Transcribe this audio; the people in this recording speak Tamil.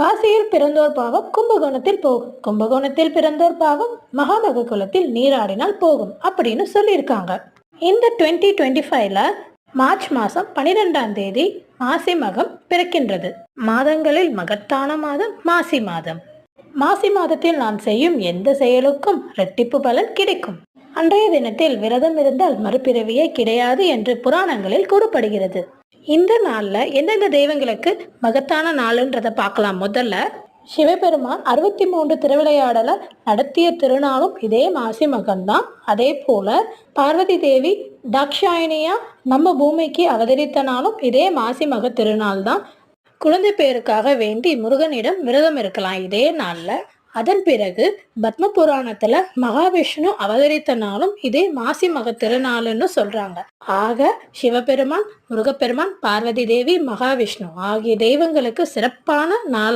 காசியில் பிறந்தோர் பாவம் கும்பகோணத்தில் போகும். கும்பகோணத்தில் பிறந்தோர் பாவம் மகாமக குலத்தில் நீராடினால் போகும் அப்படின்னு சொல்லியிருக்காங்க. இந்த டுவெண்ட்டி டுவெண்ட்டி ஃபைவ்ல மார்ச் மாதம் பன்னிரெண்டாம் தேதி மாசி மகம் பிறக்கின்றது. மாதங்களில் மகத்தான மாதம் மாசி மாதம். மாசி மாதத்தில் நாம் செய்யும் எந்த செயலுக்கும் இரட்டிப்பு பலன் கிடைக்கும். அன்றைய தினத்தில் விரதம் இருந்தால் மறுபிறவியே கிடையாது என்று புராணங்களில் கூறப்படுகிறது. இந்த நாள்ல எந்தெந்த தெய்வங்களுக்கு மகத்தான நாளுன்றதை பார்க்கலாம். முதல்ல சிவபெருமான் அறுபத்தி மூன்று திருவிளையாடலை நடத்திய திருநாளும் இதே மாசி மகன்தான் அதே போல பார்வதி தேவி தாக்ஷாயணியா நம்ம பூமிக்கு அவதரித்த நாளும் இதே மாசி மக திருநாள் தான் குழந்தை பேருக்காக வேண்டி முருகனிடம் விரதம் இருக்கலாம். இதே நாளில் அதன் பிறகு பத்ம புராணத்துல மகாவிஷ்ணு அவதரித்த நாளும் இதே மாசி மக திருநாளுன்னு சொல்றாங்க. ஆக சிவபெருமான் முருகப்பெருமான் பார்வதி தேவி மகாவிஷ்ணு ஆகிய தெய்வங்களுக்கு சிறப்பான நாளா